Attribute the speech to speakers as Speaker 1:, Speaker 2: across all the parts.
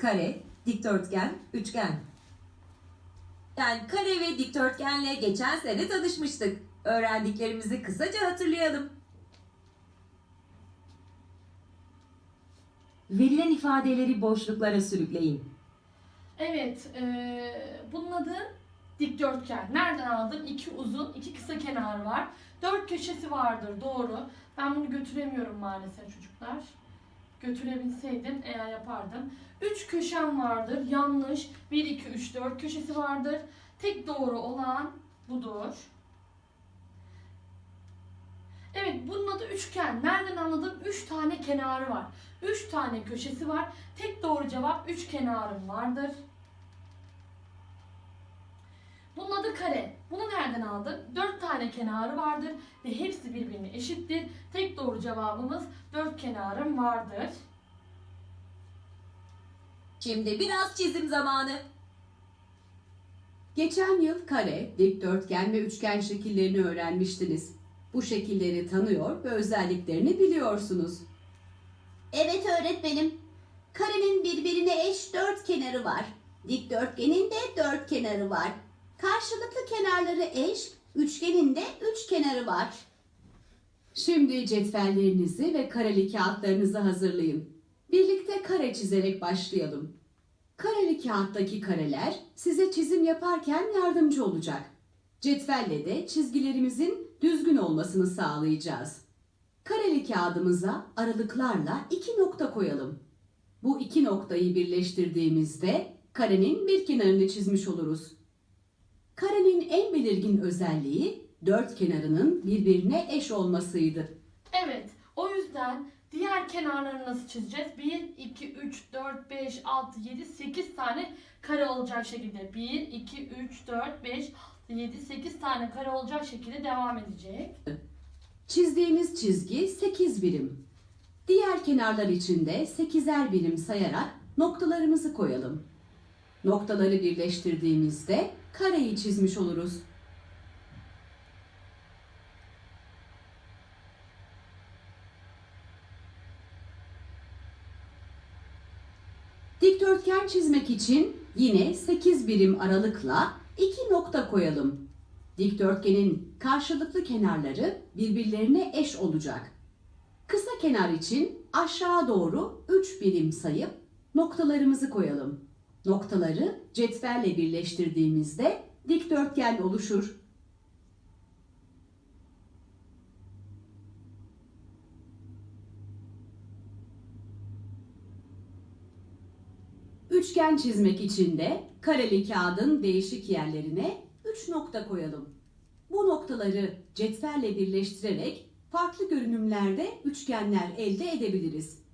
Speaker 1: kare, dikdörtgen, üçgen. Yani kare ve dikdörtgenle geçen sene tanışmıştık. Öğrendiklerimizi kısaca hatırlayalım. Verilen ifadeleri boşluklara sürükleyin.
Speaker 2: Evet, eee, bunun adı dikdörtgen. Nereden aldım? İki uzun, iki kısa kenarı var. Dört köşesi vardır, doğru. Ben bunu götüremiyorum maalesef çocuklar. Götürebilseydim eğer yapardım. Üç köşem vardır, yanlış. Bir, iki, üç, dört köşesi vardır. Tek doğru olan budur. Evet, bunun adı üçgen. Nereden anladım? Üç tane kenarı var. Üç tane köşesi var. Tek doğru cevap üç kenarım vardır. Bunun adı kare. Bunu nereden aldık? Dört tane kenarı vardır ve hepsi birbirine eşittir. Tek doğru cevabımız dört kenarım vardır.
Speaker 1: Şimdi biraz çizim zamanı.
Speaker 3: Geçen yıl kare, dikdörtgen ve üçgen şekillerini öğrenmiştiniz. Bu şekilleri tanıyor ve özelliklerini biliyorsunuz.
Speaker 4: Evet öğretmenim. Karenin birbirine eş dört kenarı var. Dikdörtgenin de dört kenarı var. Karşılıklı kenarları eş, üçgenin de üç kenarı var.
Speaker 3: Şimdi cetvellerinizi ve kareli kağıtlarınızı hazırlayın. Birlikte kare çizerek başlayalım. Kareli kağıttaki kareler size çizim yaparken yardımcı olacak. Cetvelle de çizgilerimizin düzgün olmasını sağlayacağız. Kareli kağıdımıza aralıklarla iki nokta koyalım. Bu iki noktayı birleştirdiğimizde karenin bir kenarını çizmiş oluruz. Karenin en belirgin özelliği dört kenarının birbirine eş olmasıydı.
Speaker 2: Evet, o yüzden diğer kenarları nasıl çizeceğiz? 1, 2, 3, 4, 5, 6, 7, 8 tane kare olacak şekilde. 1, 2, 3, 4, 5, 6, 7, 8 tane kare olacak şekilde devam edecek.
Speaker 3: Çizdiğimiz çizgi 8 birim. Diğer kenarlar için de 8'er birim sayarak noktalarımızı koyalım. Noktaları birleştirdiğimizde kareyi çizmiş oluruz. Dikdörtgen çizmek için yine 8 birim aralıkla iki nokta koyalım. Dikdörtgenin karşılıklı kenarları birbirlerine eş olacak. Kısa kenar için aşağı doğru 3 birim sayıp noktalarımızı koyalım. Noktaları cetvelle birleştirdiğimizde dikdörtgen oluşur. Üçgen çizmek için de kareli kağıdın değişik yerlerine 3 nokta koyalım. Bu noktaları cetvelle birleştirerek farklı görünümlerde üçgenler elde edebiliriz.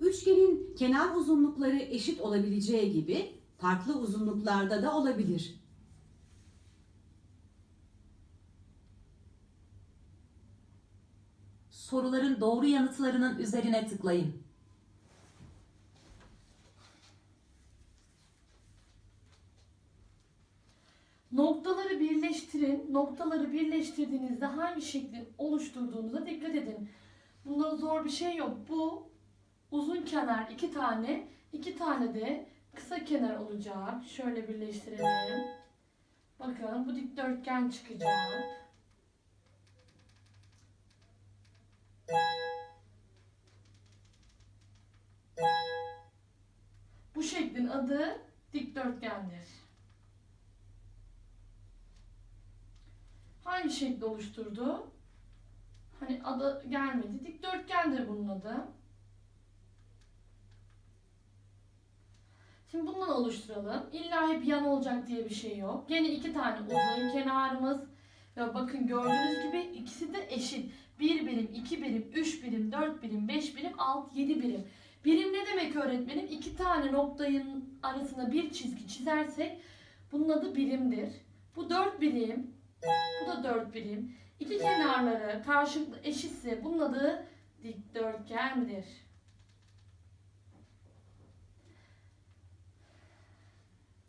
Speaker 3: Üçgenin kenar uzunlukları eşit olabileceği gibi farklı uzunluklarda da olabilir.
Speaker 1: Soruların doğru yanıtlarının üzerine tıklayın.
Speaker 2: Noktaları birleştirin. Noktaları birleştirdiğinizde hangi şeklin oluşturduğunuza dikkat edin. Bunda zor bir şey yok. Bu uzun kenar iki tane, iki tane de kısa kenar olacak. Şöyle birleştirelim. Bakın bu dikdörtgen çıkacak. Bu şeklin adı dikdörtgendir. Hangi şekli oluşturdu? Hani adı gelmedi. Dikdörtgendir bunun adı. Şimdi bundan oluşturalım. İlla hep yan olacak diye bir şey yok. Yine iki tane uzun kenarımız. Ve bakın gördüğünüz gibi ikisi de eşit. 1 birim, 2 birim, 3 birim, 4 birim, 5 birim, 6, 7 birim. Birim ne demek öğretmenim? İki tane noktayın arasına bir çizgi çizersek bunun adı birimdir. Bu 4 birim, bu da 4 birim. İki kenarları karşılıklı eşitse bunun adı dikdörtgendir.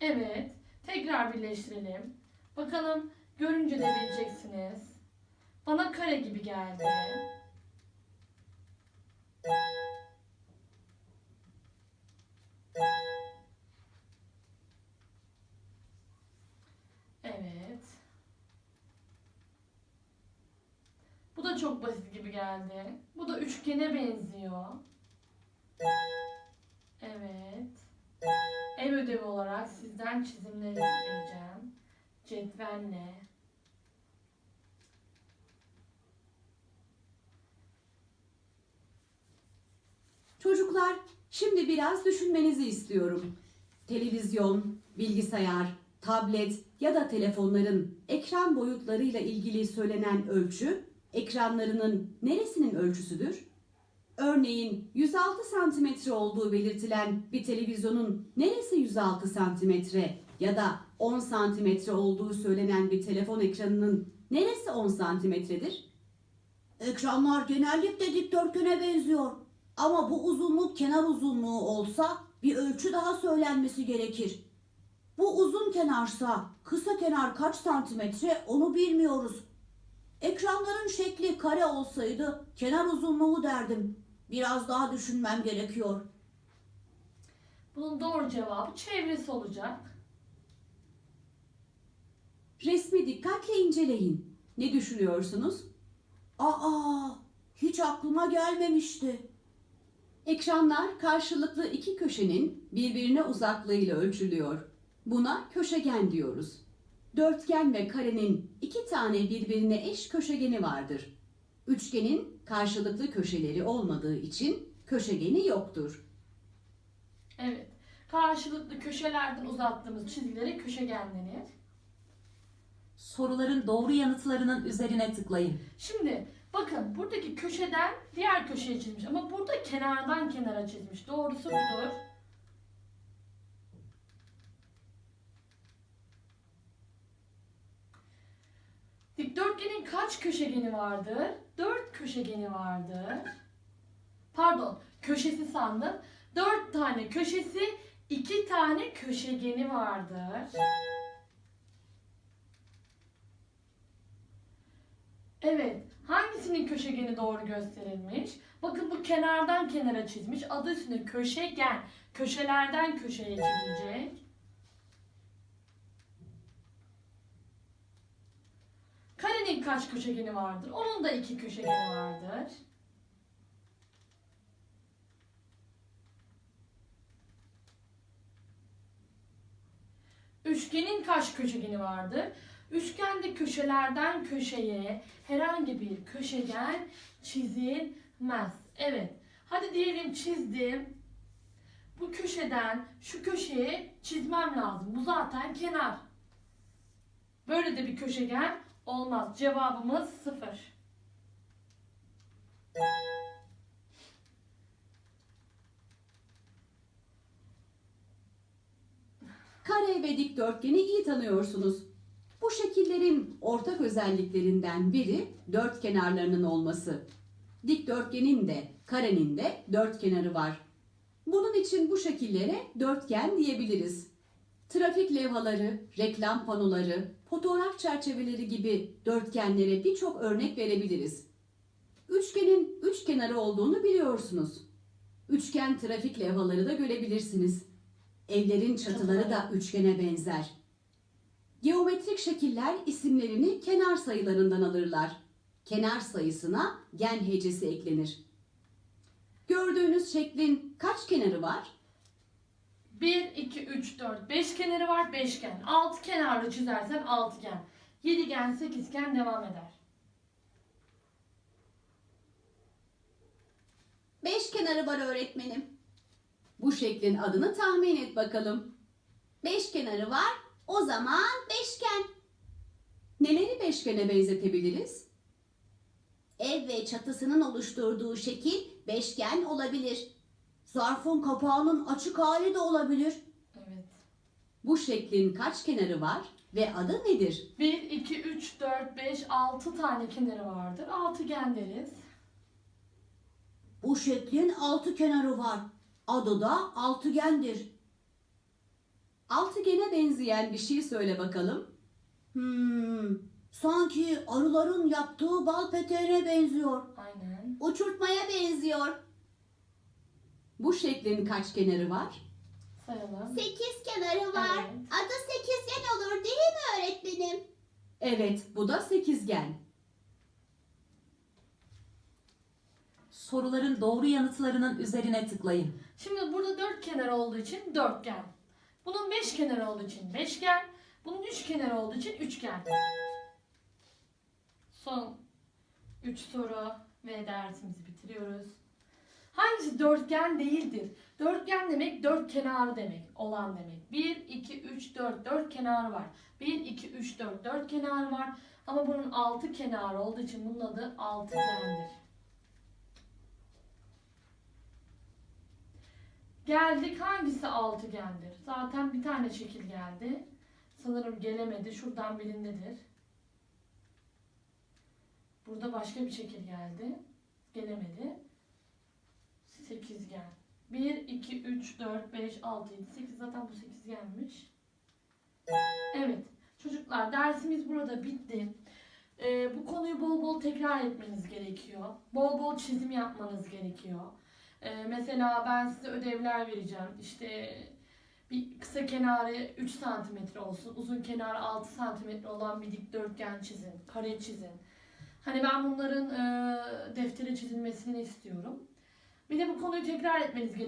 Speaker 2: Evet. Tekrar birleştirelim. Bakalım görünce de bileceksiniz. Bana kare gibi geldi. Evet. Bu da çok basit gibi geldi. Bu da üçgene benziyor. Ev ödevi olarak sizden çizimler isteyeceğim. Cetvelle.
Speaker 3: Çocuklar, şimdi biraz düşünmenizi istiyorum. Televizyon, bilgisayar, tablet ya da telefonların ekran boyutlarıyla ilgili söylenen ölçü, ekranlarının neresinin ölçüsüdür? Örneğin 106 santimetre olduğu belirtilen bir televizyonun neresi 106 santimetre ya da 10 santimetre olduğu söylenen bir telefon ekranının neresi 10 santimetredir?
Speaker 4: Ekranlar genellikle dikdörtgene benziyor. Ama bu uzunluk kenar uzunluğu olsa bir ölçü daha söylenmesi gerekir. Bu uzun kenarsa kısa kenar kaç santimetre onu bilmiyoruz. Ekranların şekli kare olsaydı kenar uzunluğu derdim. Biraz daha düşünmem gerekiyor.
Speaker 2: Bunun doğru cevabı çevresi olacak.
Speaker 3: Resmi dikkatle inceleyin. Ne düşünüyorsunuz?
Speaker 4: Aa, hiç aklıma gelmemişti.
Speaker 3: Ekranlar karşılıklı iki köşenin birbirine uzaklığıyla ölçülüyor. Buna köşegen diyoruz. Dörtgen ve karenin iki tane birbirine eş köşegeni vardır. Üçgenin karşılıklı köşeleri olmadığı için köşegeni yoktur.
Speaker 2: Evet. Karşılıklı köşelerden uzattığımız çizgilere köşegen denir.
Speaker 1: Soruların doğru yanıtlarının üzerine tıklayın.
Speaker 2: Şimdi bakın buradaki köşeden diğer köşeye çizmiş ama burada kenardan kenara çizmiş. Doğrusu budur. Dikdörtgenin kaç köşegeni vardır? Dört köşegeni vardır. Pardon, köşesi sandım. Dört tane köşesi, iki tane köşegeni vardır. Evet. Hangisinin köşegeni doğru gösterilmiş? Bakın bu kenardan kenara çizmiş. Adı üstünde köşegen. Köşelerden köşeye çizilecek. Karenin kaç köşegeni vardır? Onun da iki köşegeni vardır. Üçgenin kaç köşegeni vardır? Üçgende köşelerden köşeye herhangi bir köşegen çizilmez. Evet. Hadi diyelim çizdim. Bu köşeden şu köşeye çizmem lazım. Bu zaten kenar. Böyle de bir köşegen olmaz. Cevabımız sıfır.
Speaker 3: Kare ve dikdörtgeni iyi tanıyorsunuz. Bu şekillerin ortak özelliklerinden biri dört kenarlarının olması. Dikdörtgenin de karenin de dört kenarı var. Bunun için bu şekillere dörtgen diyebiliriz. Trafik levhaları, reklam panoları, fotoğraf çerçeveleri gibi dörtgenlere birçok örnek verebiliriz. Üçgenin üç kenarı olduğunu biliyorsunuz. Üçgen trafik levhaları da görebilirsiniz. Evlerin çatıları da üçgene benzer. Geometrik şekiller isimlerini kenar sayılarından alırlar. Kenar sayısına gen hecesi eklenir. Gördüğünüz şeklin kaç kenarı var?
Speaker 2: 1, 2, 3, 4, 5 kenarı var. Beşgen. 6 kenarlı çizersen altıgen. Yedigen, sekizgen devam eder.
Speaker 4: Beş kenarı var öğretmenim.
Speaker 3: Bu şeklin adını tahmin et bakalım.
Speaker 4: Beş kenarı var. O zaman beşgen.
Speaker 3: Neleri beşgene benzetebiliriz?
Speaker 4: Ev ve çatısının oluşturduğu şekil beşgen olabilir. Zarfın kapağının açık hali de olabilir.
Speaker 2: Evet.
Speaker 3: Bu şeklin kaç kenarı var ve adı nedir?
Speaker 2: 1, 2, 3, 4, 5, 6 tane kenarı vardır. Altıgen deriz.
Speaker 4: Bu şeklin altı kenarı var. Adı da altıgendir.
Speaker 3: Altıgene benzeyen bir şey söyle bakalım.
Speaker 4: Hmm, sanki arıların yaptığı bal peteğine benziyor.
Speaker 2: Aynen.
Speaker 4: Uçurtmaya benziyor.
Speaker 3: Bu şeklin kaç kenarı var?
Speaker 2: Sayalım.
Speaker 4: Sekiz kenarı var.
Speaker 2: Evet.
Speaker 4: Adı sekizgen olur değil mi öğretmenim?
Speaker 3: Evet, bu da sekizgen.
Speaker 1: Soruların doğru yanıtlarının üzerine tıklayın.
Speaker 2: Şimdi burada dört kenar olduğu için dörtgen. Bunun beş kenarı olduğu için beşgen. Bunun üç kenarı olduğu için üçgen. Son üç soru ve dersimizi bitiriyoruz. Hangisi dörtgen değildir? Dörtgen demek dört kenarı demek, olan demek. 1, 2, 3, 4, dört kenarı var. 1, 2, 3, 4, dört kenarı var. Ama bunun altı kenarı olduğu için bunun adı altıgendir. Geldik hangisi altıgendir? Zaten bir tane şekil geldi. Sanırım gelemedi. Şuradan birindedir. Burada başka bir şekil geldi. Gelemedi. Sekizgen. 1, 2, 3, 4, 5, 6, 7, 8. Zaten bu sekizgenmiş. Evet. Çocuklar dersimiz burada bitti. Ee, bu konuyu bol bol tekrar etmeniz gerekiyor. Bol bol çizim yapmanız gerekiyor. Ee, mesela ben size ödevler vereceğim. İşte bir kısa kenarı 3 santimetre olsun, uzun kenarı 6 santimetre olan bir dikdörtgen çizin, kare çizin. Hani ben bunların e, deftere çizilmesini istiyorum. Bir de bu konuyu tekrar etmeniz gerekiyor.